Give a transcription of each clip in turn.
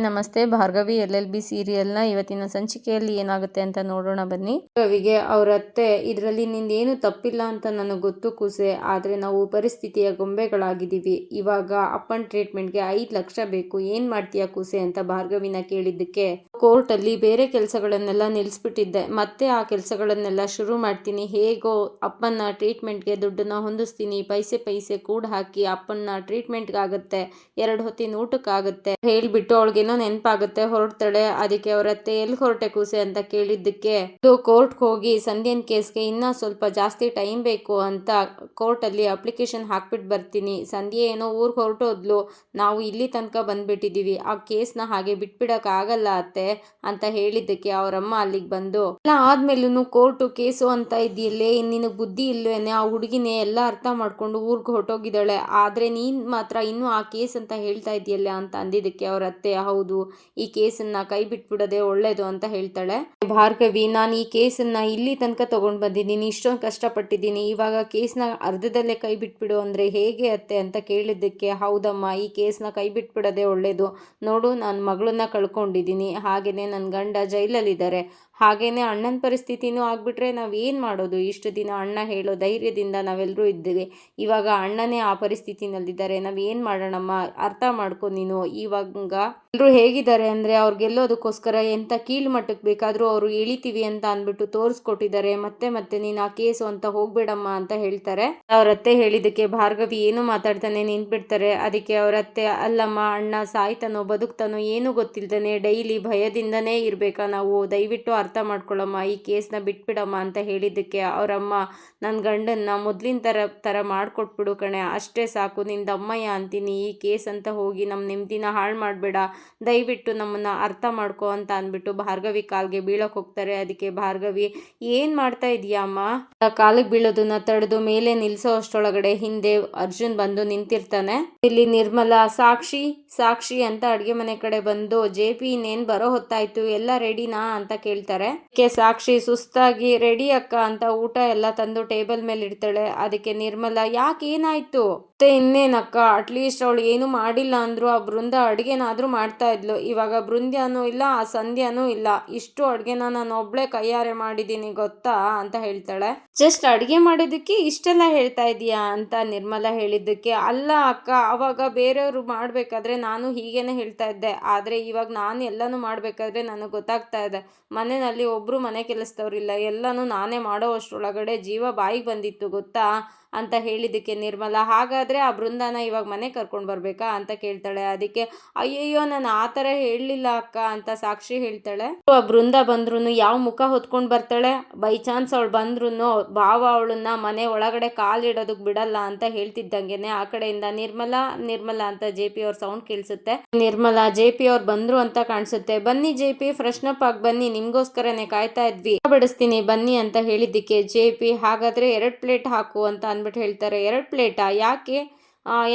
ನಮಸ್ತೆ, Bhargavi L L B ಸೀರಿಯಲ್ನ ಇವತ್ತಿನ ಸಂಚಿಕೆಯಲ್ಲಿ ಏನಾಗುತ್ತೆ ಅಂತ ನೋಡೋಣ ಬನ್ನಿ. ಭಾರ್ಗವಿಗೆ ಅವ್ರ ಅತ್ತೆ, ಇದರಲ್ಲಿ ನಿಂದೇನು ತಪ್ಪಿಲ್ಲ ಅಂತ ನನಗೆ ಗೊತ್ತು ಕೂಸೆ, ಆದರೆ ನಾವು ಪರಿಸ್ಥಿತಿಯ ಗೊಂಬೆಗಳಾಗಿದ್ದೀವಿ. ಇವಾಗ ಅಪ್ಪನ್ ಟ್ರೀಟ್ಮೆಂಟ್ಗೆ ಐದು ಲಕ್ಷ ಬೇಕು, ಏನು ಮಾಡ್ತೀಯಾ ಕೂಸೆ ಅಂತ ಭಾರ್ಗವಿನ ಕೇಳಿದ್ದಕ್ಕೆ. ಕೋರ್ಟಲ್ಲಿ ಬೇರೆ ಕೆಲಸಗಳನ್ನೆಲ್ಲ ನಿಲ್ಲಿಸ್ಬಿಟ್ಟಿದ್ದೆ ಮತ್ತೆ ಆ ಕೆಲಸಗಳನ್ನೆಲ್ಲ ಶುರು ಮಾಡ್ತೀನಿ. ಹೇಗೋ ಅಪ್ಪನ ಟ್ರೀಟ್ಮೆಂಟ್ಗೆ ದುಡ್ಡನ್ನ ಹೊಂದಿಸ್ತೀನಿ. ಪೈಸೆ ಪೈಸೆ ಕೂಡ ಹಾಕಿ ಅಪ್ಪನ ಟ್ರೀಟ್ಮೆಂಟ್ಗಾಗುತ್ತೆ ಎರಡು ಹೊತ್ತಿನ ಊಟಕ್ಕಾಗುತ್ತೆ. ಹೇಳ್ಬಿಟ್ಟು ಅವಳಿಗೇನೋ ನೆನಪಾಗುತ್ತೆ. ಹೊರಡ್ತಾಳೆ. ಅದಕ್ಕೆ ಅವರತ್ತೆ ಎಲ್ಲಿ ಹೊರಟೆ ಕೂಸೆ ಅಂತ ಕೇಳಿದ್ದಕ್ಕೆ ಕೋರ್ಟ್ಗೆ ಹೋಗಿ ಸಂಧ್ಯನ್ ಕೇಸ್ಗೆ ಇನ್ನೂ ಸ್ವಲ್ಪ ಜಾಸ್ತಿ ಟೈಮ್ ಬೇಕು ಅಂತ ಕೋರ್ಟಲ್ಲಿ ಅಪ್ಲಿಕೇಶನ್ ಹಾಕ್ಬಿಟ್ಟು ಬರ್ತೀನಿ. ಸಂಧ್ಯೆ ಏನೋ ಊರಿಗೆ ಹೊರಟೋದ್ಲು. ನಾವು ಇಲ್ಲಿ ತನಕ ಬಂದ್ಬಿಟ್ಟಿದೀವಿ. ಆ ಕೇಸ್ನ ಹಾಗೆ ಬಿಟ್ಬಿಡೋಕ್ಕಾಗಲ್ಲ ಅತ್ತೆ. ಅಂತ ಹೇಳಿದ್ದಕ್ಕೆ ಅವರಮ್ಮ ಅಲ್ಲಿಗೆ ಬಂದು ಎಲ್ಲ ಆದ್ಮೇಲೂ ಕೋರ್ಟು ಕೇಸು ಅಂತ ಇದೆಯಲ್ಲೇ ನಿನಗೆ ಬುದ್ಧಿ ಇಲ್ವೇನೆ? ಆ ಹುಡುಗಿನೇ ಎಲ್ಲ ಅರ್ಥ ಮಾಡ್ಕೊಂಡು ಊರಿಗೆ ಹೊರಟೋಗಿದ್ದಾಳೆ. ಆದ್ರೆ ನೀನ್ ಮಾತ್ರ ಇನ್ನೂ ಆ ಕೇಸ್ ಅಂತ ಹೇಳ್ತಾ ಇದೆಯಲ್ಲ ಅಂತ ಅಂದಿದ್ದಕ್ಕೆ ಅವ್ರ ಅತ್ತೆ, ಹೌದು, ಈ ಕೇಸನ್ನ ಕೈ ಬಿಟ್ಬಿಡೋದೇ ಒಳ್ಳೇದು ಅಂತ ಹೇಳ್ತಾಳೆ. ಭಾರ್ಗವಿ, ನಾನು ಈ ಕೇಸನ್ನ ಇಲ್ಲಿ ತನಕ ತಗೊಂಡ್ ಬಂದಿದ್ದೀನಿ ಇಷ್ಟೊಂದು ಕಷ್ಟಪಟ್ಟಿದ್ದೀನಿ. ಇವಾಗ ಕೇಸ್ನ ಅರ್ಧದಲ್ಲೇ ಕೈ ಬಿಟ್ಬಿಡು ಅಂದ್ರೆ ಹೇಗೆ ಅತ್ತೆ? ಅಂತ ಕೇಳಿದ್ದಕ್ಕೆ, ಹೌದಮ್ಮ, ಈ ಕೇಸ್ನ ಕೈ ಬಿಟ್ಬಿಡೋದೇ ಒಳ್ಳೇದು. ನೋಡು, ನಾನು ಮಗಳನ್ನ ಕಳ್ಕೊಂಡಿದ್ದೀನಿ. ಹಾಗೇನೆ ನನ್ನ ಗಂಡ ಜೈಲಲ್ಲಿದ್ದಾರೆ. ಹಾಗೇನೆ ಅಣ್ಣನ ಪರಿಸ್ಥಿತಿನೂ ಆಗಿಬಿಟ್ರೆ ನಾವು ಏನು ಮಾಡೋದು? ಇಷ್ಟು ದಿನ ಅಣ್ಣ ಹೇಳೋ ಧೈರ್ಯದಿಂದ ನಾವೆಲ್ಲರೂ ಇದ್ದೀವಿ. ಇವಾಗ ಅಣ್ಣನೇ ಆ ಪರಿಸ್ಥಿತಿನಲ್ಲಿದ್ದಾರೆ. ನಾವು ಏನು ಮಾಡೋಣಮ್ಮ? ಅರ್ಥ ಮಾಡ್ಕೊ ನೀನು. ಇವಾಗ ಎಲ್ಲರೂ ಹೇಗಿದ್ದಾರೆ ಅಂದರೆ ಅವ್ರು ಗೆಲ್ಲೋದಕ್ಕೋಸ್ಕರ ಎಂಥ ಕೀಳು ಮಟ್ಟಕ್ಕೆ ಬೇಕಾದರೂ ಅವರು ಇಳಿತೀವಿ ಅಂತ ಅಂದ್ಬಿಟ್ಟು ತೋರಿಸ್ಕೊಟ್ಟಿದ್ದಾರೆ. ಮತ್ತೆ ಮತ್ತೆ ನೀನು ಆ ಕೇಸು ಅಂತ ಹೋಗ್ಬೇಡಮ್ಮ ಅಂತ ಹೇಳ್ತಾರೆ. ಅವ್ರ ಅತ್ತೆ ಹೇಳಿದ್ದಕ್ಕೆ ಭಾರ್ಗವಿ ಏನು ಮಾತಾಡ್ತಾನೆ ನಿಂತ್ಬಿಡ್ತಾರೆ. ಅದಕ್ಕೆ ಅವ್ರ ಅತ್ತೆ, ಅಲ್ಲಮ್ಮ, ಅಣ್ಣ ಸಾಯ್ತಾನೋ ಬದುಕ್ತಾನೋ ಏನೂ ಗೊತ್ತಿಲ್ದಾನೆ, ಡೈಲಿ ಭಯದಿಂದನೇ ಇರಬೇಕಾ ನಾವು? ದಯವಿಟ್ಟು ಅರ್ಥ ಮಾಡ್ಕೊಳ್ಳಮ್ಮ, ಈ ಕೇಸ್ನ ಬಿಟ್ಬಿಡಮ್ಮ ಅಂತ ಹೇಳಿದ್ದಕ್ಕೆ ಅವರಮ್ಮ ನನ್ನ ಗಂಡನ್ನ ಮೊದಲಿನ ಥರ ಥರ ಮಾಡಿಕೊಟ್ಬಿಡು ಕಣೆ, ಅಷ್ಟೇ ಸಾಕು, ನಿಂದ ಅಮ್ಮಯ್ಯ ಅಂತೀನಿ, ಈ ಕೇಸ್ ಅಂತ ಹೋಗಿ ನಮ್ಮ ನೆಮ್ಮದಿನ ಹಾಳು ಮಾಡಬೇಡ, ದಯವಿಟ್ಟು ನಮ್ಮನ್ನು ಅರ್ಥ ಮಾಡ್ಕೊ ಅಂತ ಅಂದ್ಬಿಟ್ಟು ಭಾರ್ಗವಿ ಕಾಲ್ಗೆ ಬೀಳೋಕೆ ಹೋಗ್ತಾರೆ. ಅದಕ್ಕೆ ಭಾರ್ಗವಿ, ಏನು ಮಾಡ್ತಾ ಇದೀಯಾ ಅಮ್ಮ? ಕಾಲಿಗೆ ಬೀಳೋದನ್ನ ತಡೆದು ಮೇಲೆ ನಿಲ್ಸೋ ಅಷ್ಟೊಳಗಡೆ ಹಿಂದೆ ಅರ್ಜುನ್ ಬಂದು ನಿಂತಿರ್ತಾನೆ. ಇಲ್ಲಿ ನಿರ್ಮಲಾ, ಸಾಕ್ಷಿ ಸಾಕ್ಷಿ ಅಂತ ಅಡುಗೆ ಮನೆ ಕಡೆ ಬಂದು, ಜೆ ಪಿ ಇನ್ನೇನು ಬರೋ ಹೊತ್ತಾಯ್ತು, ಎಲ್ಲ ರೆಡಿನಾ ಅಂತ ಕೇಳ್ತಾರೆ. ಅದಕ್ಕೆ ಸಾಕ್ಷಿ, ಸುಸ್ತಾಗಿ ರೆಡಿ ಅಕ್ಕ ಅಂತ ಊಟ ಎಲ್ಲ ತಂದು ಟೇಬಲ್ ಮೇಲೆ ಇಡ್ತಾಳೆ ಅದಕ್ಕೆ ನಿರ್ಮಲಾ, ಯಾಕೆ ಏನಾಯ್ತು? ಮತ್ತೆ ಇನ್ನೇನಕ್ಕ? ಅಟ್ಲೀಸ್ಟ್ ಅವಳು ಏನು ಮಾಡಿಲ್ಲ ಅಂದ್ರು ಆ ಬೃಂದ ಅಡುಗೆನಾದ್ರೂ ಮಾಡ್ತಾ ಇದ್ಲು. ಇವಾಗ ಬೃಂದ್ಯಾನೂ ಇಲ್ಲ, ಆ ಸಂಧ್ಯಾನೂ ಇಲ್ಲ. ಇಷ್ಟು ಅಡುಗೆನ ನಾನು ಒಬ್ಳೆ ಕೈಯಾರೆ ಮಾಡಿದ್ದೀನಿ, ಗೊತ್ತಾ? ಅಂತ ಹೇಳ್ತಾಳೆ. ಜಸ್ಟ್ ಅಡುಗೆ ಮಾಡೋದಕ್ಕೆ ಇಷ್ಟೆಲ್ಲ ಹೇಳ್ತಾ ಇದೀಯಾ? ಅಂತ ನಿರ್ಮಲ ಹೇಳಿದ್ದಕ್ಕೆ, ಅಲ್ಲ ಅಕ್ಕ, ಅವಾಗ ಬೇರೆಯವರು ಮಾಡಬೇಕಾದ್ರೆ ನಾನು ಹೀಗೇನೆ ಹೇಳ್ತಾ ಇದ್ದೆ. ಆದರೆ ಇವಾಗ ನಾನು ಎಲ್ಲನೂ ಮಾಡಬೇಕಾದ್ರೆ ನನಗೆ ಗೊತ್ತಾಗ್ತಾ ಇದೆ. ಮನೆಯಲ್ಲಿ ಒಬ್ಬರು ಮನೆ ಕೆಲಸದವ್ರಿಲ್ಲ. ಎಲ್ಲನೂ ನಾನೇ ಮಾಡೋ ಅಷ್ಟರೊಳಗಡೆ ಜೀವ ಬಾಯಿಗೆ ಬಂದಿತ್ತು, ಗೊತ್ತಾ? ಅಂತ ಹೇಳಿದ್ದಕ್ಕೆ ನಿರ್ಮಲಾ, ಹಾಗಾದರೆ ಆ ಬೃಂದಾನ ಇವಾಗ ಮನೆ ಕರ್ಕೊಂಡು ಬರಬೇಕಾ ಅಂತ ಕೇಳ್ತಾಳೆ. ಅದಕ್ಕೆ, ಅಯ್ಯಯ್ಯೋ, ನಾನು ಆ ಥರ ಹೇಳಲಿಲ್ಲ ಅಕ್ಕ ಅಂತ ಸಾಕ್ಷಿ ಹೇಳ್ತಾಳೆ. ಆ ಬೃಂದ ಬಂದ್ರೂ ಯಾವ ಮುಖ ಹೊತ್ಕೊಂಡು ಬರ್ತಾಳೆ? ಬೈ ಚಾನ್ಸ್ ಅವಳು ಬಂದ್ರೂ ಭಾವ ಅವಳನ್ನ ಮನೆ ಒಳಗಡೆ ಕಾಲಿಡೋದಕ್ಕೆ ಬಿಡಲ್ಲ ಅಂತ ಹೇಳ್ತಿದ್ದಂಗೆನೆ ಆ ಕಡೆಯಿಂದ ನಿರ್ಮಲಾ ನಿರ್ಮಲಾ ಅಂತ ಜೆ ಪಿ ಅವ್ರ ಸೌಂಡ್ ಕೇಳಿಸುತ್ತೆ. ನಿರ್ಮಲಾ, ಜೆ ಪಿ ಅವ್ರು ಬಂದ್ರು ಅಂತ ಕಾಣಿಸುತ್ತೆ. ಬನ್ನಿ ಜೆ ಪಿ ಫ್ರೆಶ್ನ್ ಅಪ್ ಆಗಿ ಬನ್ನಿ, ನಿಮ್ಗೋಸ್ಕರನೇ ಕಾಯ್ತಾ ಇದ್ವಿ. ಬಡಿಸ್ತೀನಿ, ಬನ್ನಿ ಅಂತ ಹೇಳಿದ್ದಕ್ಕೆ ಜೆ ಪಿ, ಹಾಗಾದ್ರೆ ಎರಡು ಪ್ಲೇಟ್ ಹಾಕು ಅಂತ ಅಂದ್ಬಿಟ್ಟು ಹೇಳ್ತಾರೆ ಎರಡು ಪ್ಲೇಟಾ ಯಾಕೆ?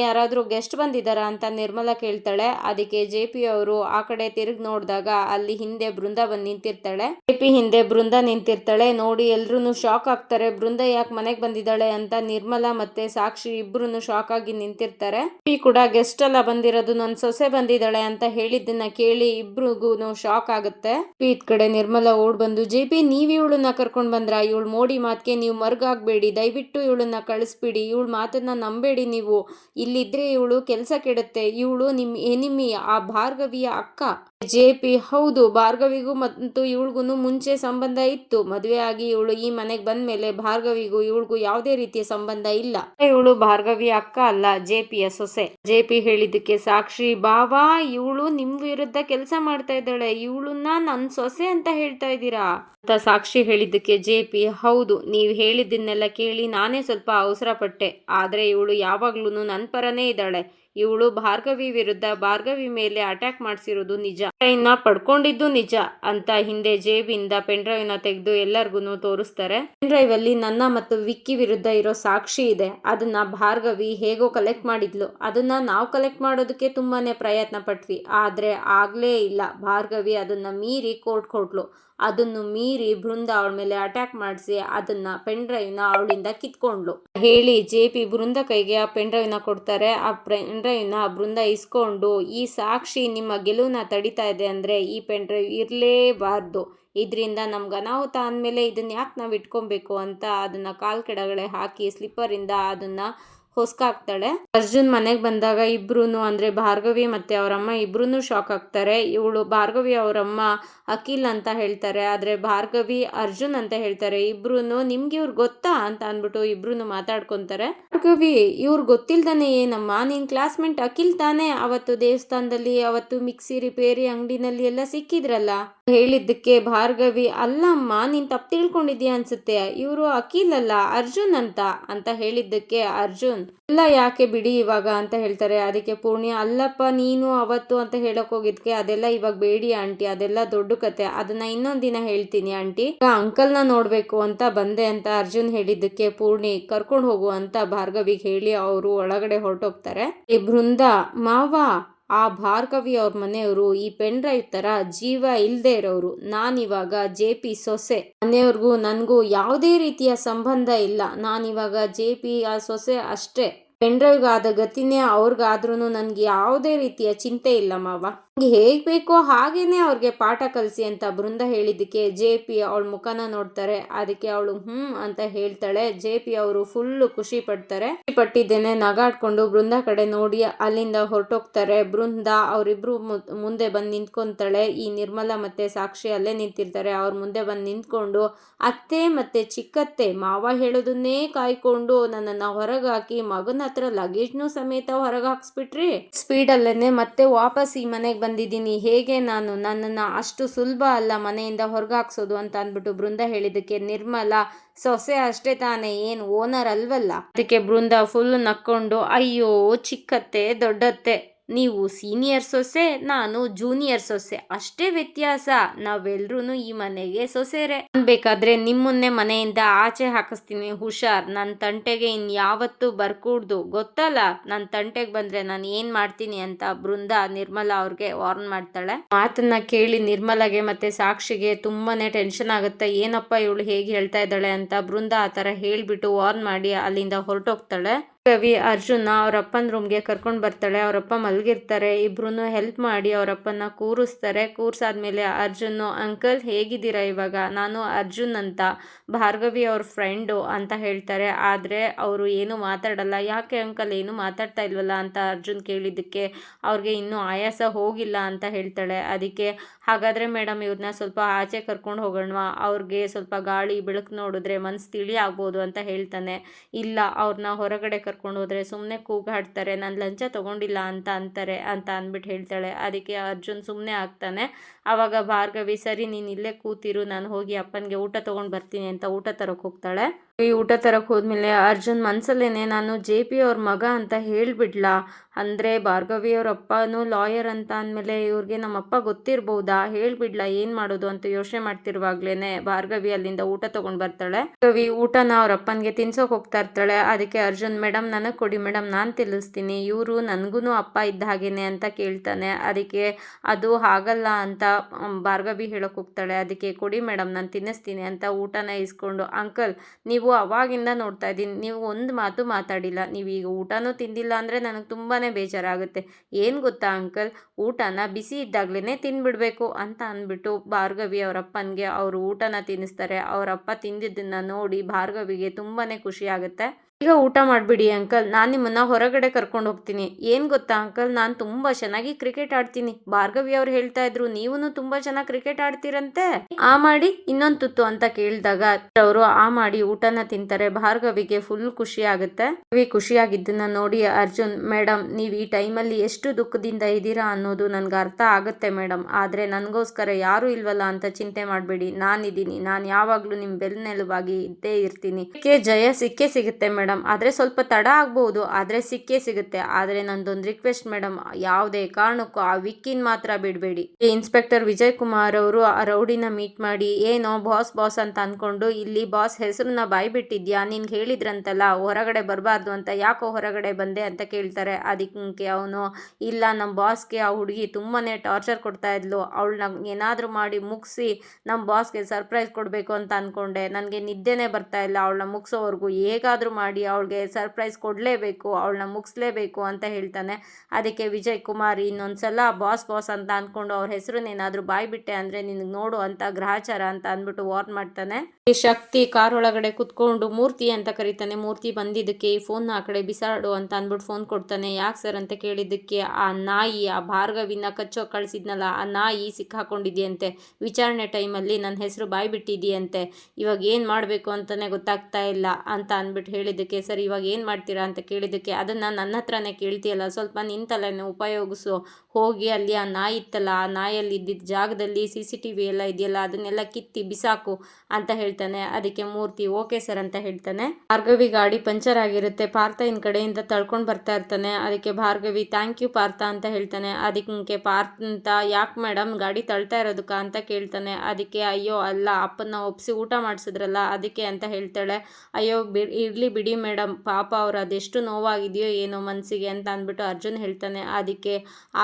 ಯಾರಾದರೂ ಗೆಸ್ಟ್ ಬಂದಿದ್ದಾರಾ ಅಂತ ನಿರ್ಮಲ ಕೇಳ್ತಾಳೆ. ಅದಕ್ಕೆ ಜೆ ಪಿ ಅವರು ಆ ಕಡೆ ತಿರುಗಿ ನೋಡಿದಾಗ ಅಲ್ಲಿ ಹಿಂದೆ ಬೃಂದ ಬಂದು ನಿಂತಿರ್ತಾಳೆ. ಜೆ ಪಿ ಹಿಂದೆ ಬೃಂದ ನಿಂತಿರ್ತಾಳೆ. ನೋಡಿ ಎಲ್ಲರೂ ಶಾಕ್ ಆಗ್ತಾರೆ. ಬೃಂದ ಯಾಕೆ ಮನೆಗೆ ಬಂದಿದ್ದಾಳೆ ಅಂತ ನಿರ್ಮಲ ಮತ್ತೆ ಸಾಕ್ಷಿ ಇಬ್ರು ಶಾಕ್ ಆಗಿ ನಿಂತಿರ್ತಾರೆ. ಪಿ ಕೂಡ ಗೆಸ್ಟ್ ಎಲ್ಲ ಬಂದಿರೋದು. ನನ್ನ ಸೊಸೆ ಬಂದಿದ್ದಾಳೆ ಅಂತ ಹೇಳಿದ್ದನ್ನ ಕೇಳಿ ಇಬ್ರಿಗೂ ಶಾಕ್ ಆಗುತ್ತೆ. ಇತ್ ಕಡೆ ನಿರ್ಮಲ ಓಡ್ ಬಂದು ಜೆ ಪಿ ನೀವ್ ಇವಳನ್ನ ಕರ್ಕೊಂಡ್ ಬಂದ್ರ? ಇವಳು ಮೋಡಿ ಮಾತ್ಗೆ ನೀವು ಮರ್ಗಾಗ್ಬೇಡಿ ದಯವಿಟ್ಟು ಇವಳನ್ನ ಕಳಿಸ್ಬಿಡಿ. ಇವಳು ಮಾತನ್ನ ನಂಬೇಡಿ ನೀವು. ಇಲ್ಲಿದ್ರೆ ಇವಳು ಕೆಲಸ ಕೆಡುತ್ತೆ. ಇವಳು ನಿಮ್ಮ ಎನಿಮಿ ಆ ಭಾರ್ಗವಿಯ ಅಕ್ಕ. ಜೆ, ಪಿ, ಹೌದು, ಭಾರ್ಗವಿಗೂ ಮತ್ತು ಇವಳಿಗೂ ಮುಂಚೆ ಸಂಬಂಧ ಇತ್ತು. ಮದುವೆ ಆಗಿ ಇವಳು ಈ ಮನೆಗೆ ಬಂದ ಮೇಲೆ ಭಾರ್ಗವಿಗೂ ಇವಳಿಗೂ ಯಾವುದೇ ರೀತಿಯ ಸಂಬಂಧ ಇಲ್ಲ. ಇವಳು ಭಾರ್ಗವಿಯ ಅಕ್ಕ ಅಲ್ಲ, ಜೆ, ಪಿಯ ಸೊಸೆ. ಜೆ, ಪಿ ಹೇಳಿದ್ದಕ್ಕೆ ಸಾಕ್ಷಿ, ಬಾವಾ, ಇವಳು ನಿಮ್ ವಿರುದ್ಧ ಕೆಲಸ ಮಾಡ್ತಾ ಇದ್ದಾಳೆ. ಇವಳನ್ನ ನನ್ ಸೊಸೆ ಅಂತ ಹೇಳ್ತಾ ಇದ್ದೀರಾ? ಅಂತ ಸಾಕ್ಷಿ ಹೇಳಿದ್ದಕ್ಕೆ ಜೆ, ಪಿ, ಹೌದು, ನೀವು ಹೇಳಿದ್ದನ್ನೆಲ್ಲ ಕೇಳಿ ನಾನೇ ಸ್ವಲ್ಪ ಅವಸರ ಪಟ್ಟೆ ಆದ್ರೆ ಇವಳು ಯಾವಾಗ್ಲೂ ನನ್ನ ಪರನೇ ಇದ್ದಾಳೆ. ಇವಳು ಭಾರ್ಗವಿ ವಿರುದ್ಧ ಭಾರ್ಗವಿ ಮೇಲೆ ಅಟ್ಯಾಕ್ ಮಾಡಿಸಿರೋದು ನಿಜ. ಇನ್ನ ಪಡ್ಕೊಂಡಿದ್ದು ನಿಜ ಅಂತ ಹಿಂದೆ ಜೇಬಿಂದ ಪೆನ್ ಡ್ರೈವ್ನ ತೆಗೆದು ಎಲ್ಲರಿಗೂ ತೋರಿಸ್ತಾರೆ. ಪೆನ್ ಡ್ರೈವ್ ಅಲ್ಲಿ ನನ್ನ ಮತ್ತು ವಿಕ್ಕಿ ವಿರುದ್ಧ ಇರೋ ಸಾಕ್ಷಿ ಇದೆ. ಅದನ್ನ ಭಾರ್ಗವಿ ಹೇಗೋ ಕಲೆಕ್ಟ್ ಮಾಡಿದ್ಲು. ಅದನ್ನ ನಾವು ಕಲೆಕ್ಟ್ ಮಾಡೋದಕ್ಕೆ ತುಂಬಾನೇ ಪ್ರಯತ್ನ ಪಟ್ವಿ. ಆದ್ರೆ ಆಗ್ಲೇ ಇಲ್ಲ. ಭಾರ್ಗವಿ ಅದನ್ನ ಮೀರಿ ಕೋರ್ಟ್ ಕೊಟ್ಲು. ಅದನ್ನು ಮೀರಿ ಬೃಂದ ಅವಳ ಮೇಲೆ ಅಟ್ಯಾಕ್ ಮಾಡಿಸಿ ಅದನ್ನ ಪೆನ್ ಡ್ರೈವ್ನ ಅವಳಿಂದ ಕಿತ್ಕೊಂಡ್ಲು ಹೇಳಿ ಜೆ ಪಿ ಬೃಂದ ಕೈಗೆ ಆ ಪೆನ್ ಡ್ರೈವ್ನ ಕೊಡ್ತಾರೆ. ಆ ಪೆನ್ ಡ್ರೈವ್ನ ಬೃಂದ ಇಸ್ಕೊಂಡು, ಈ ಸಾಕ್ಷಿ ನಿಮ್ಮ ಗೆಲುವನ್ನ ತಡಿತಾ ಇದೆ ಅಂದರೆ ಈ ಪೆನ್ ಡ್ರೈವ್ ಇರಲೇಬಾರ್ದು. ಇದರಿಂದ ನಮ್ಗೆ ಅನಾಹುತ ಅಂದಮೇಲೆ ಇದನ್ನು ಯಾಕೆ ನಾವು ಇಟ್ಕೊಬೇಕು? ಅಂತ ಅದನ್ನು ಕಾಲು ಕೆಳಗಡೆ ಹಾಕಿ, ಸ್ಲಿಪ್ಪರಿಂದ ಅದನ್ನು ಹೊಸ್ಕಾಕ್ತಾಳೆ ಅರ್ಜುನ್ ಮನೆಗೆ ಬಂದಾಗ ಇಬ್ರು ಅಂದ್ರೆ ಭಾರ್ಗವಿ ಮತ್ತು ಅವರಮ್ಮ ಇಬ್ರು ಶಾಕ್ ಆಗ್ತಾರೆ. ಇವಳು ಭಾರ್ಗವಿ ಅವರಮ್ಮ ಅಖಿಲ್ ಅಂತ ಹೇಳ್ತಾರೆ. ಆದ್ರೆ ಭಾರ್ಗವಿ ಅರ್ಜುನ್ ಅಂತ ಹೇಳ್ತಾರೆ. ಇಬ್ರು ನಿಮ್ಗೆ ಇವ್ರು ಗೊತ್ತಾ? ಅಂತ ಅಂದ್ಬಿಟ್ಟು ಇಬ್ರು ಮಾತಾಡ್ಕೊಂತಾರೆ. ಭಾರ್ಗವಿ, ಇವ್ರು ಗೊತ್ತಿಲ್ದಾನೆ ಏನಮ್ಮ? ನಿನ್ ಕ್ಲಾಸ್ಮೇಟ್ ಅಖಿಲ್ ತಾನೇ? ಅವತ್ತು ದೇವಸ್ಥಾನದಲ್ಲಿ, ಅವತ್ತು ಮಿಕ್ಸಿ ರಿಪೇರಿ ಅಂಗಡಿನಲ್ಲಿ ಎಲ್ಲ ಸಿಕ್ಕಿದ್ರಲ್ಲ? ಹೇಳಿದ್ದಕ್ಕೆ ಭಾರ್ಗವಿ, ಅಲ್ಲಮ್ಮ, ನೀನ್ ತಪ್ಪು ತಿಳ್ಕೊಂಡಿದ್ಯಾ ಅನ್ಸುತ್ತೆ. ಇವರು ಅಖಿಲ್ ಅಲ್ಲ, ಅರ್ಜುನ್ ಅಂತ. ಅಂತ ಹೇಳಿದ್ದಕ್ಕೆ ಅರ್ಜುನ್ ಎಲ್ಲ ಯಾಕೆ ಬಿಡಿ ಇವಾಗ ಅಂತ ಹೇಳ್ತಾರೆ. ಅದಕ್ಕೆ ಪೂರ್ಣಿ, ಅಲ್ಲಪ್ಪ, ನೀನು ಅವತ್ತು ಅಂತ ಹೇಳಕ್ ಹೋಗಿದ್ಕೆ, ಅದೆಲ್ಲ ಇವಾಗ ಬೇಡಿ ಆಂಟಿ, ಅದೆಲ್ಲ ದೊಡ್ಡ ಕತೆ. ಅದನ್ನ ಇನ್ನೊಂದ್ ದಿನ ಹೇಳ್ತೀನಿ ಆಂಟಿ. ಅಂಕಲ್ನ ನೋಡ್ಬೇಕು ಅಂತ ಬಂದೆ ಅಂತ ಅರ್ಜುನ್ ಹೇಳಿದ್ದಕ್ಕೆ ಪೂರ್ಣಿ, ಕರ್ಕೊಂಡು ಹೋಗು ಅಂತ ಭಾರ್ಗವಿಗೆ ಹೇಳಿ ಅವರು ಒಳಗಡೆ ಹೊರಟೋಗ್ತಾರೆ. ಈ ಬೃಂದ, ಮಾವ ಆ ಭಾರ್ಗವಿ ಅವ್ರ ಮನೆಯವರು ಈ ಪೆನ್ ಡ್ರೈವ್ ತರ ಜೀವ ಇಲ್ಲದೆ ಇರೋರು ನಾನಿವಾಗ ಜೆ ಪಿ ಸೊಸೆ. ಮನೆಯವ್ರಿಗೂ ನನಗೂ ಯಾವುದೇ ರೀತಿಯ ಸಂಬಂಧ ಇಲ್ಲ. ನಾನಿವಾಗ ಜೆ ಪಿ ಆ ಸೊಸೆ ಅಷ್ಟೇ. ಪೆನ್ ಡ್ರೈವ್ಗಾದ ಗತಿನೇ ಅವ್ರಿಗಾದ್ರೂ ನನಗೆ ಯಾವುದೇ ರೀತಿಯ ಚಿಂತೆ ಇಲ್ಲ ಮಾವ. ಹೇಗ್ ಬೇಕೋ ಹಾಗೇನೆ ಅವ್ರಿಗೆ ಪಾಠ ಕಲಿಸಿ ಅಂತ ಬೃಂದ ಹೇಳಿದ್ದಕ್ಕೆ ಜೆ ಪಿ ಅವಳ ಮುಖನ ನೋಡ್ತಾರೆ. ಅದಕ್ಕೆ ಅವಳು ಹ್ಮ್ ಅಂತ ಹೇಳ್ತಾಳೆ. ಜೆ ಪಿ ಅವರು ಫುಲ್ಲು ಖುಷಿ ಪಡ್ತಾರೆ. ಪಟ್ಟಿದ್ದೇನೆ. ನಗಾಡ್ಕೊಂಡು ಬೃಂದ ಕಡೆ ನೋಡಿ ಅಲ್ಲಿಂದ ಹೊರಟೋಗ್ತಾರೆ. ಬೃಂದ ಅವರಿಬ್ರು ಮುಂದೆ ಬಂದು ನಿಂತ್ಕೊಂತಾಳೆ. ಈ ನಿರ್ಮಲಾ ಮತ್ತೆ ಸಾಕ್ಷಿ ಅಲ್ಲೇ ನಿಂತಿರ್ತಾರೆ. ಅವ್ರ ಮುಂದೆ ಬಂದು ನಿಂತ್ಕೊಂಡು ಅತ್ತೆ ಮತ್ತೆ ಚಿಕ್ಕತ್ತೆ, ಮಾವ ಹೇಳೋದನ್ನೇ ಕಾಯ್ಕೊಂಡು ನನ್ನನ್ನು ಹೊರಗಾಕಿ ಮಗನ ಹತ್ರ ಲಗೇಜ್ನು ಸಮೇತ ಹೊರಗೆ ಹಾಕ್ಸ್ಬಿಟ್ರಿ. ಸ್ಪೀಡಲ್ಲೇನೆ ಮತ್ತೆ ವಾಪಸ್ ಈ ಮನೆಗೆ ಬಂದಿದ್ದೀನಿ. ಹೇಗೆ ನಾನು ನನ್ನನ್ನು ಅಷ್ಟು ಸುಲಭ ಅಲ್ಲ ಮನೆಯಿಂದ ಹೊರಗಾಕ್ಸೋದು ಅಂತ ಅಂದ್ಬಿಟ್ಟು ಬೃಂದ ಹೇಳಿದ್ದಕ್ಕೆ ನಿರ್ಮಲ, ಸೊಸೆ ಅಷ್ಟೇ ತಾನೇ, ಏನು ಓನರ್ ಅಲ್ವಲ್ಲ? ಅದಕ್ಕೆ ಬೃಂದ ಫುಲ್ ನಕ್ಕೊಂಡು, ಅಯ್ಯೋ, ಚಿಕ್ಕತ್ತೆ, ದೊಡ್ಡತ್ತೆ. ನೀವು ಸೀನಿಯರ್ ಸೊಸೆ, ನಾನು ಜೂನಿಯರ್ ಸೊಸೆ. ಅಷ್ಟೇ ವ್ಯತ್ಯಾಸ. ನಾವೆಲ್ಲರೂ ಈ ಮನೆಗೆ ಸೊಸೆರೆ. ಅನ್ಬೇಕಾದ್ರೆ ನಿಮ್ಮನ್ನೇ ಮನೆಯಿಂದ ಆಚೆ ಹಾಕಿಸ್ತೀನಿ. ಹುಷಾರ್ ನನ್ನ ತಂಟೆಗೆ ಇನ್ಯಾವತ್ತೂ ಬರ್ಕೂಡ್ದು. ಗೊತ್ತಲ್ಲ? ನನ್ನ ತಂಟೆಗೆ ಬಂದ್ರೆ ನಾನು ಏನ್ ಮಾಡ್ತೀನಿ ಅಂತ ಬೃಂದ ನಿರ್ಮಲಾ ಅವ್ರಿಗೆ ವಾರ್ನ್ ಮಾಡ್ತಾಳೆ. ಮಾತನ್ನ ಕೇಳಿ ನಿರ್ಮಲಾಗೆ ಮತ್ತೆ ಸಾಕ್ಷಿಗೆ ತುಂಬಾನೇ ಟೆನ್ಷನ್ ಆಗುತ್ತೆ. ಏನಪ್ಪ ಇವಳು ಹೇಗೆ ಹೇಳ್ತಾ ಇದ್ದಾಳೆ ಅಂತ ಬೃಂದ ಆ ಥರ ಹೇಳ್ಬಿಟ್ಟು ವಾರ್ನ್ ಮಾಡಿ ಅಲ್ಲಿಂದ ಹೊರಟೋಗ್ತಾಳೆ. ರವಿ ಅರ್ಜುನ ಅವರಪ್ಪನ ರೂಮ್ಗೆ ಕರ್ಕೊಂಡು ಬರ್ತಾಳೆ. ಅವರಪ್ಪ ಮಲಗಿರ್ತಾರೆ. ಇಬ್ರು ಹೆಲ್ಪ್ ಮಾಡಿ ಅವರಪ್ಪನ ಕೂರಿಸ್ತಾರೆ. ಕೂರಿಸಾದ್ಮೇಲೆ ಅರ್ಜುನ್, ಅಂಕಲ್ ಹೇಗಿದ್ದೀರಾ ಇವಾಗ? ನಾನು ಅರ್ಜುನ್ ಅಂತ. ಭಾರ್ಗವಿ ಅವ್ರ ಫ್ರೆಂಡು ಅಂತ ಹೇಳ್ತಾರೆ. ಆದರೆ ಅವರು ಏನು ಮಾತಾಡಲ್ಲ. ಯಾಕೆ ಅಂಕಲ್ ಏನು ಮಾತಾಡ್ತಾ ಇಲ್ವಲ್ಲ? ಅಂತ ಅರ್ಜುನ್ ಕೇಳಿದ್ದಕ್ಕೆ ಅವ್ರಿಗೆ ಇನ್ನೂ ಆಯಾಸ ಹೋಗಿಲ್ಲ ಅಂತ ಹೇಳ್ತಾಳೆ. ಅದಕ್ಕೆ, ಹಾಗಾದರೆ ಮೇಡಮ್ ಇವ್ರನ್ನ ಸ್ವಲ್ಪ ಆಚೆ ಕರ್ಕೊಂಡು ಹೋಗೋಣವಾ. ಅವ್ರಿಗೆ ಸ್ವಲ್ಪ ಗಾಳಿ, ಬೆಳಕು ನೋಡಿದ್ರೆ ಮನಸ್ಸು ತಿಳಿ ಆಗ್ಬೋದು ಅಂತ ಹೇಳ್ತಾನೆ. ಇಲ್ಲ ಅವ್ರನ್ನ ಹೊರಗಡೆ ಕರ್ಕೊಂಡು ಹೋದರೆ ಸುಮ್ಮನೆ ಕೂಗಾಡ್ತಾರೆ, ನಾನು ಲಂಚ ತೊಗೊಂಡಿಲ್ಲ ಅಂತ ಅಂತಾರೆ, ಅಂತ ಅಂದ್ಬಿಟ್ಟು ಹೇಳ್ತಾಳೆ. ಅದಕ್ಕೆ ಅರ್ಜುನ್ ಸುಮ್ಮನೆ ಆಗ್ತಾನೆ. ಆವಾಗ ಭಾರ್ಗವಿ, ಸರಿ, ನೀನು ಇಲ್ಲೇ ಕೂತಿರು, ನಾನು ಹೋಗಿ ಅಪ್ಪನಿಗೆ ಊಟ ತೊಗೊಂಡು ಬರ್ತೀನಿ, ಅಂತ ಊಟ ತರಕ್ಕೆ ಹೋಗ್ತಾಳೆ. ಈ ಊಟ ತರಕ್ಕೆ ಹೋದ್ಮೇಲೆ ಅರ್ಜುನ್ ಮನ್ಸಲ್ಲೇನೆ ನಾನು ಜೆ ಪಿ ಅವ್ರ ಮಗ ಅಂತ ಹೇಳಿಬಿಡ್ಲಾ. ಅಂದರೆ ಭಾರ್ಗವಿ ಅವ್ರ ಅಪ್ಪನೂ ಲಾಯರ್ ಅಂತ ಅಂದಮೇಲೆ ಇವ್ರಿಗೆ ನಮ್ಮಪ್ಪ ಗೊತ್ತಿರ್ಬೋದಾ? ಹೇಳ್ಬಿಡ್ಲಾ, ಏನು ಮಾಡೋದು ಅಂತ ಯೋಚನೆ ಮಾಡ್ತಿರುವಾಗ್ಲೇನೆ. ಭಾರ್ಗವಿ ಅಲ್ಲಿಂದ ಊಟ ತೊಗೊಂಡು ಬರ್ತಾಳೆ. ಭಾರ್ಗವಿ ಊಟನ ಅವ್ರ ಅಪ್ಪನಿಗೆ ತಿನ್ಸೋಕೆ ಹೋಗ್ತಾ ಇರ್ತಾಳೆ. ಅದಕ್ಕೆ ಅರ್ಜುನ್ ಮೇಡಮ್ ನನಗೆ ಕೊಡಿ ಮೇಡಮ್ ನಾನು ತಿಳಿಸ್ತೀನಿ ಇವರು ನನಗೂ ಅಪ್ಪ ಇದ್ದ ಹಾಗೇನೆ ಅಂತ ಕೇಳ್ತಾನೆ. ಅದಕ್ಕೆ ಅದು ಹಾಗಲ್ಲ ಅಂತ ಭಾರ್ಗವಿ ಹೇಳೋಕೆ ಹೋಗ್ತಾಳೆ. ಅದಕ್ಕೆ ಕೊಡಿ ಮೇಡಮ್ ನಾನು ತಿನ್ನಿಸ್ತೀನಿ ಅಂತ ಊಟನ ಇಸ್ಕೊಂಡು, ಅಂಕಲ್, ನೀವು ಅವಾಗಿಂದ ನೋಡ್ತಾ ಇದ್ದೀನಿ. ನೀವು ಒಂದು ಮಾತು ಮಾತಾಡಿಲ್ಲ. ನೀವು ಈಗ ಊಟನೂ ತಿಂದಿಲ್ಲ ಅಂದರೆ ನನಗೆ ತುಂಬಾ ಬೇಜಾರಾಗುತ್ತೆ. ಏನು ಗೊತ್ತಾ ಅಂಕಲ್? ಊಟನ ಬಿಸಿ ಇದ್ದಾಗಲೇ ತಿಂದ್ಬಿಡಬೇಕು ಅಂತ ಅಂದ್ಬಿಟ್ಟು ಭಾರ್ಗವಿ ಅವರಪ್ಪನಿಗೆ ಅವರು ಊಟನ ತಿನ್ನಿಸ್ತಾರೆ. ಅವರಪ್ಪ ತಿಂದಿದ್ದನ್ನು ನೋಡಿ ಭಾರ್ಗವಿಗೆ ತುಂಬಾ ಖುಷಿ ಆಗುತ್ತೆ ಈಗ ಊಟ ಮಾಡಿಬಿಡಿ ಅಂಕಲ್. ನಾನು ನಿಮ್ಮನ್ನ ಹೊರಗಡೆ ಕರ್ಕೊಂಡು ಹೋಗ್ತೀನಿ. ಏನು ಗೊತ್ತಾ ಅಂಕಲ್? ನಾನು ತುಂಬ ಚೆನ್ನಾಗಿ ಕ್ರಿಕೆಟ್ ಆಡ್ತೀನಿ. ಭಾರ್ಗವಿ ಅವ್ರು ಹೇಳ್ತಾ ಇದ್ರು ನೀವು ತುಂಬ ಚೆನ್ನಾಗಿ ಕ್ರಿಕೆಟ್ ಆಡ್ತೀರಂತೆ? ಆ ಮಾಡಿ ಇನ್ನೊಂದು ತುತ್ತು ಅಂತ ಕೇಳಿದಾಗ ಅವರು ಆ ಮಾಡಿ ಊಟನ ತಿಂತಾರೆ. ಭಾರ್ಗವಿಗೆ ಫುಲ್ ಖುಷಿ ಆಗುತ್ತೆ. ಖುಷಿಯಾಗಿದ್ದನ್ನ ನೋಡಿ ಅರ್ಜುನ್ ಮೇಡಮ್ ನೀವು ಈ ಟೈಮಲ್ಲಿ ಎಷ್ಟು ದುಃಖದಿಂದ ಇದ್ದೀರಾ ಅನ್ನೋದು ನನ್ಗೆ ಅರ್ಥ ಆಗುತ್ತೆ ಮೇಡಮ್ ಆದರೆ ನನಗೋಸ್ಕರ ಯಾರು ಇಲ್ವಲ್ಲ ಅಂತ ಚಿಂತೆ ಮಾಡಬೇಡಿ. ನಾನಿದ್ದೀನಿ ನಾನು ಯಾವಾಗಲೂ ನಿಮ್ಮ ಬೆನ್ನೆಲುಬಾಗಿ ಇದ್ದೇ ಇರ್ತೀನಿ. ಜಯ ಸಿಕ್ಕೇ ಸಿಗುತ್ತೆ ಮೇಡಮ್ ಮೇಡಮ್. ಆದರೆ ಸ್ವಲ್ಪ ತಡ ಆಗ್ಬೋದು. ಆದರೆ ಸಿಕ್ಕೇ ಸಿಗುತ್ತೆ. ಆದರೆ ನಂದೊಂದು ರಿಕ್ವೆಸ್ಟ್ ಮೇಡಮ್. ಯಾವುದೇ ಕಾರಣಕ್ಕೂ ಆ ವಿಕ್ಕಿನ ಮಾತ್ರ ಬಿಡಬೇಡಿ. ಇನ್ಸ್ಪೆಕ್ಟರ್ ವಿಜಯ್ ಕುಮಾರ್ ಅವರು ಆ ರೌಡಿನ ಮೀಟ್ ಮಾಡಿ, ಏನೋ ಬಾಸ್ ಬಾಸ್ ಅಂತ ಅಂದ್ಕೊಂಡು ಇಲ್ಲಿ ಬಾಸ್ ಹೆಸರನ್ನ ಬಾಯ್ಬಿಟ್ಟಿದ್ಯಾ? ನಿನ್ಗೆ ಹೇಳಿದ್ರಂತಲ್ಲ, ಹೊರಗಡೆ ಬರಬಾರ್ದು ಅಂತ ಯಾಕೋ ಹೊರಗಡೆ ಬಂದೆ ಅಂತ ಕೇಳ್ತಾರೆ. ಅದಕ್ಕೆ ಅವನು, ಇಲ್ಲ ನಮ್ಮ ಬಾಸ್ಗೆ ಆ ಹುಡುಗಿ ತುಂಬಾ ಟಾರ್ಚರ್ ಕೊಡ್ತಾ ಇದ್ಲು. ಅವಳನ್ನ ಏನಾದರೂ ಮಾಡಿ ಮುಗಿಸಿ ನಮ್ಮ ಬಾಸ್ಗೆ ಸರ್ಪ್ರೈಸ್ ಕೊಡಬೇಕು ಅಂತ ಅಂದ್ಕೊಂಡೆ ನನಗೆ ನಿದ್ದೆನೇ ಬರ್ತಾ ಇಲ್ಲ. ಅವಳನ್ನ ಮುಗಿಸೋವರೆಗೂ ಹೇಗಾದರೂ ಮಾಡಿ ಮಾಡಿ ಅವಳಿಗೆ ಸರ್ಪ್ರೈಸ್ ಕೊಡಲೇಬೇಕು ಅವಳನ್ನ ಮುಗಿಸ್ಲೇಬೇಕು ಅಂತ ಹೇಳ್ತಾನೆ. ಅದಕ್ಕೆ ವಿಜಯ್ ಕುಮಾರ್ ಇನ್ನೊಂದ್ಸಲ ಬಾಸ್ ಬಾಸ್ ಅಂತ ಅಂದ್ಕೊಂಡು ಅವ್ರ ಹೆಸರನ್ನೇನಾದರೂ ಬಾಯ್ಬಿಟ್ಟೆ ಅಂದರೆ ನಿನಗೆ ನೋಡು ಅಂತ ಗ್ರಹಚಾರ ಅಂತ ಅಂದ್ಬಿಟ್ಟು ವಾರ್ನ್ ಮಾಡ್ತಾನೆ. ಈ ಶಕ್ತಿ ಕಾರ್ ಒಳಗಡೆ ಕುತ್ಕೊಂಡು ಮೂರ್ತಿ ಅಂತ ಕರೀತಾನೆ. ಮೂರ್ತಿ, ಬಂದಿದ್ದಕ್ಕೆ ಈ ಫೋನ್ ಆ ಕಡೆ ಬಿಸಾಡು ಅಂತ ಅಂದ್ಬಿಟ್ಟು ಫೋನ್ ಕೊಡ್ತಾನೆ. ಯಾಕೆ ಸರ್ ಅಂತ ಕೇಳಿದ್ದಕ್ಕೆ ಆ ನಾಯಿ, ಆ ಭಾರ್ಗವಿನ ಕಚ್ಚೋ ಕಳಿಸಿದ್ನಲ್ಲ, ಆ ನಾಯಿ ಸಿಕ್ಕಾಕೊಂಡಿದೆಯಂತೆ. ವಿಚಾರಣೆ ಟೈಮಲ್ಲಿ ನನ್ನ ಹೆಸರು ಬಾಯ್ ಬಿಟ್ಟಿದೆಯಂತೆ ಇವಾಗ ಏನು ಮಾಡಬೇಕು ಅಂತಲೇ ಗೊತ್ತಾಗ್ತಾ ಇಲ್ಲ ಅಂತ ಅಂದ್ಬಿಟ್ಟು ಹೇಳಿದ್ದಕ್ಕೆ ಸರ್, ಇವಾಗ ಏನು ಮಾಡ್ತೀರಾ? ಅಂತ ಕೇಳಿದ್ದಕ್ಕೆ, ಅದನ್ನು ನನ್ನ ಹತ್ರನೇ ಕೇಳ್ತೀಯಲ್ಲ, ಸ್ವಲ್ಪ ನಿಂತಲ್ಲೇ ಉಪಯೋಗಿಸು. ಹೋಗಿ ಅಲ್ಲಿ ಆ ನಾಯಿ ಇತ್ತಲ್ಲ, ಆ ನಾಯಲ್ಲಿ ಇದ್ದಿದ್ದ ಜಾಗದಲ್ಲಿ ಸಿ ಸಿ ಟಿ ವಿ ಎಲ್ಲ ಇದೆಯಲ್ಲ, ಅದನ್ನೆಲ್ಲ ಕಿತ್ತಿ ಬಿಸಾಕು ಅಂತ ಹೇಳ್ತಾನೆ. ಅದಕ್ಕೆ ಮೂರ್ತಿ, ಓಕೆ ಸರ್ ಅಂತ ಹೇಳ್ತಾನೆ. ಭಾರ್ಗವಿ ಗಾಡಿ ಪಂಚರ್ ಆಗಿರುತ್ತೆ. ಪಾರ್ಥ ಇನ್ ಕಡೆಯಿಂದ ತಳ್ಕೊಂಡು ಬರ್ತಾ ಇರ್ತಾನೆ. ಅದಕ್ಕೆ ಭಾರ್ಗವಿ, ಥ್ಯಾಂಕ್ ಯು ಪಾರ್ಥ ಅಂತ ಹೇಳ್ತಾನೆ. ಅದಕ್ಕೆ ಪಾರ್ಥ ಅಂತ ಯಾಕೆ ಮೇಡಮ್ ಗಾಡಿ ತಳ್ತಾ ಇರೋದಕ್ಕ? ಅಂತ ಕೇಳ್ತಾನೆ. ಅದಕ್ಕೆ, ಅಯ್ಯೋ, ಅಲ್ಲ ಅಪ್ಪನ ಒಪ್ಸಿ ಊಟ ಮಾಡಿಸಿದ್ರಲ್ಲ, ಅದಕ್ಕೆ ಅಂತ ಹೇಳ್ತಾಳೆ. ಅಯ್ಯೋ, ಬಿ, ಇರಲಿ ಬಿಡಿ ಮೇಡಮ್, ಪಾಪ ಅವ್ರು ಅದೆಷ್ಟು ನೋವಾಗಿದೆಯೋ ಏನೋ ಮನಸ್ಸಿಗೆ ಅಂತ ಅಂದ್ಬಿಟ್ಟು ಅರ್ಜುನ್ ಹೇಳ್ತಾನೆ. ಅದಕ್ಕೆ,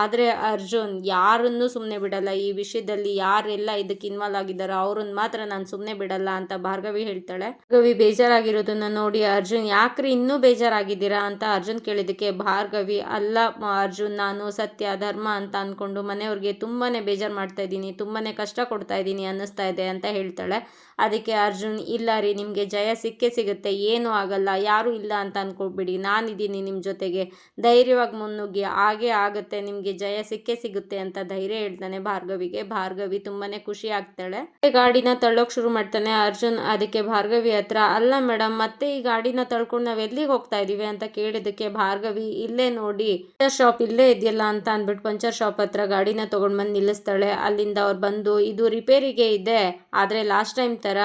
ಆದರೆ ಅರ್ಜುನ್ ಯಾರನ್ನೂ ಸುಮ್ಮನೆ ಬಿಡಲ್ಲ. ಈ ವಿಷಯದಲ್ಲಿ ಯಾರೆಲ್ಲ ಇದಕ್ಕೆ ಇನ್ವಾಲ್ವ್ ಆಗಿದ್ದಾರೋ ಅವ್ರನ್ನ ಮಾತ್ರ ನಾನು ಸುಮ್ಮನೆ ಬಿಡಲ್ಲ ಅಂತ ಭಾರ್ಗವಿ ಹೇಳ್ತಾಳೆ. ಭಾರ್ಗವಿ ಬೇಜಾರಾಗಿರೋದನ್ನ ನೋಡಿ ಅರ್ಜುನ್, ಯಾಕ್ರಿ ಇನ್ನೂ ಬೇಜಾರಾಗಿದ್ದೀರಾ ಅಂತ ಅರ್ಜುನ್ ಕೇಳಿದಕ್ಕೆ ಭಾರ್ಗವಿ, ಅಲ್ಲ ಅರ್ಜುನ್, ನಾನು ಸತ್ಯ, ಧರ್ಮ ಅಂತ ಅಂದ್ಕೊಂಡು ಮನೆಯವ್ರಿಗೆ ತುಂಬಾನೇ ಬೇಜಾರು ಮಾಡ್ತಾ ಇದ್ದೀನಿ, ತುಂಬಾನೇ ಕಷ್ಟ ಕೊಡ್ತಾ ಇದ್ದೀನಿ ಅನ್ನಿಸ್ತಾ ಇದೆ ಅಂತ ಹೇಳ್ತಾಳೆ. ಅದಕ್ಕೆ ಅರ್ಜುನ್, ಇಲ್ಲ ರೀ, ನಿಮಗೆ ಜಯ ಸಿಕ್ಕೇ ಸಿಗುತ್ತೆ, ಏನೂ ಆಗಲ್ಲ. ಯಾರೂ ಇಲ್ಲ ಅಂತ ಅಂದ್ಕೊಳ್ಬೇಡಿ ನಾನಿದ್ದೀನಿ ನಿಮ್ಮ ಜೊತೆಗೆ. ಧೈರ್ಯವಾಗಿ ಮುನ್ನುಗ್ಗಿ. ಹಾಗೆ ಆಗುತ್ತೆ. ನಿಮಗೆ ಜಯ ಸಿಕ್ಕೇ ಸಿಗುತ್ತೆ ಅಂತ ಧೈರ್ಯ ಹೇಳ್ತಾನೆ ಭಾರ್ಗವಿಗೆ. ಭಾರ್ಗವಿ ತುಂಬಾನೇ ಖುಷಿ ಆಗ್ತಾಳೆ. ಗಾಡಿನ ತಳ್ಳೋಕೆ ಶುರು ಮಾಡ್ತಾನೆ ಅರ್ಜುನ್. ಅದಕ್ಕೆ ಭಾರ್ಗವಿ ಹತ್ರ, ಅಲ್ಲ ಮೇಡಮ್ ಮತ್ತೆ ಈ ಗಾಡಿನ ತಳ್ಕೊಂಡು ನಾವ್ ಎಲ್ಲಿಗೆ ಹೋಗ್ತಾ ಇದೀವಿ? ಅಂತ ಕೇಳಿದಕ್ಕೆ ಭಾರ್ಗವಿ, ಇಲ್ಲೇ ನೋಡಿ. ಪಂಚರ್ ಶಾಪ್ ಇಲ್ಲೇ ಇದೆಯಲ್ಲ ಅಂತ ಅಂದ್ಬಿಟ್ಟು ಪಂಚರ್ ಶಾಪ್ ಹತ್ರ ಗಾಡಿನ ತಗೊಂಡ್ ಬಂದು ನಿಲ್ಲಿಸ್ತಾಳೆ. ಅಲ್ಲಿಂದ ಅವ್ರು ಬಂದು, ಇದು ರಿಪೇರಿಗೆ ಇದೆ. ಆದ್ರೆ ಲಾಸ್ಟ್ ಟೈಮ್ ತರ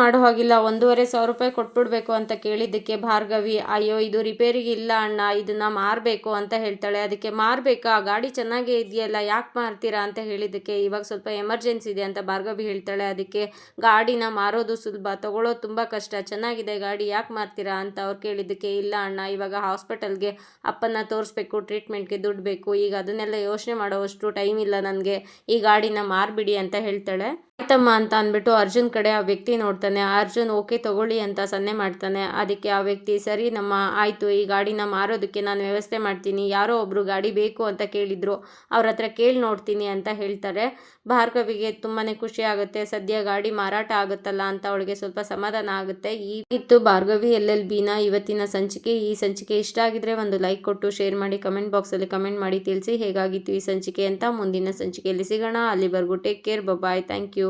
ಮಾಡೋ ಹಾಗಿಲ್ಲ. ಒಂದೂವರೆ ಸಾವಿರ ರೂಪಾಯಿ ಕೊಟ್ಬಿಡ್ಬೇಕು ಅಂತ ಕೇಳಿದ್ದಕ್ಕೆ ಭಾರ್ಗವಿ, ಅಯ್ಯೋ, ಇದು ರಿಪೇರಿಗೆ ಇಲ್ಲ ಅಣ್ಣ, ಇದನ್ನ ಮಾರಬೇಕು ಅಂತ ಹೇಳ್ತಾಳೆ. ಅದಕ್ಕೆ ಮಾರಬೇಕಾ? ಗಾಡಿ ಚೆನ್ನಾಗೇ ಇದೆಯಲ್ಲ, ಯಾಕೆ ಮಾರ್ತೀರಾ ಅಂತ ಹೇಳಿದ್ದಕ್ಕೆ ಇವಾಗ ಸ್ವಲ್ಪ ಎಮರ್ಜೆನ್ಸಿ ಇದೆ ಅಂತ ಭಾರ್ಗವಿ ಹೇಳ್ತಾಳೆ. ಅದಕ್ಕೆ ಗಾಡಿನ ಮಾರೋದು ಸುಲಭ, ತಗೊಳ್ಳೋದು ತುಂಬ ಕಷ್ಟ, ಚೆನ್ನಾಗಿದೆ ಗಾಡಿ, ಯಾಕೆ ಮಾರ್ತೀರಾ ಅಂತ ಅವ್ರು ಕೇಳಿದ್ದಕ್ಕೆ ಇಲ್ಲ ಅಣ್ಣ, ಇವಾಗ ಹಾಸ್ಪಿಟಲ್ಗೆ ಅಪ್ಪನ ತೋರಿಸ್ಬೇಕು, ಟ್ರೀಟ್ಮೆಂಟ್ಗೆ ದುಡ್ಡು ಬೇಕು, ಈಗ ಅದನ್ನೆಲ್ಲ ಯೋಚನೆ ಮಾಡೋವಷ್ಟು ಟೈಮ್ ಇಲ್ಲ ನನಗೆ, ಈ ಗಾಡಿನ ಮಾರ್ಬಿಡಿ ಅಂತ ಹೇಳ್ತಾಳೆ. ಆಯ್ತಮ್ಮ ಅಂತ ಅಂದ್ಬಿಟ್ಟು ಅರ್ಜುನ್ ಕಡೆ ಆ ವ್ಯಕ್ತಿ ನೋಡ್ತಾನೆ. ಅರ್ಜುನ್, ಓಕೆ, ತಗೊಳ್ಳಿ ಅಂತ ಸನ್ನೆ ಮಾಡ್ತಾನೆ. ಅದಕ್ಕೆ ಆ ವ್ಯಕ್ತಿ, ಸರಿ, ನಮ್ಮ, ಆಯಿತು, ಈ ಗಾಡಿನ ಮಾರೋದಕ್ಕೆ ನಾನು ವ್ಯವಸ್ಥೆ ಮಾಡ್ತೀನಿ. ಯಾರೋ ಒಬ್ರು ಗಾಡಿ ಬೇಕು ಅಂತ ಕೇಳಿದ್ರು. ಅವ್ರ ಹತ್ರ ಕೇಳಿ ನೋಡ್ತೀನಿ ಅಂತ ಹೇಳ್ತಾರೆ. ಭಾರ್ಗವಿಗೆ ತುಂಬಾ ಖುಷಿ ಆಗುತ್ತೆ. ಸದ್ಯ ಗಾಡಿ ಮಾರಾಟ ಆಗುತ್ತಲ್ಲ ಅಂತ ಅವಳಿಗೆ ಸ್ವಲ್ಪ ಸಮಾಧಾನ ಆಗುತ್ತೆ. ಈ ಇತ್ತು ಭಾರ್ಗವಿ, ಎಲ್ ಎಲ್, ಬಿನ ಇವತ್ತಿನ ಸಂಚಿಕೆ. ಈ ಸಂಚಿಕೆ ಇಷ್ಟ ಆಗಿದ್ರೆ ಒಂದು ಲೈಕ್ ಕೊಟ್ಟು, ಶೇರ್ ಮಾಡಿ, ಕಮೆಂಟ್ ಬಾಕ್ಸಲ್ಲಿ ಕಮೆಂಟ್ ಮಾಡಿ ತಿಳಿಸಿ ಹೇಗಾಗಿತ್ತು ಈ ಸಂಚಿಕೆ ಅಂತ ಮುಂದಿನ ಸಂಚಿಕೆಯಲ್ಲಿ ಸಿಗೋಣ. ಅಲ್ಲಿವರೆಗೂ take care. Bye thank you.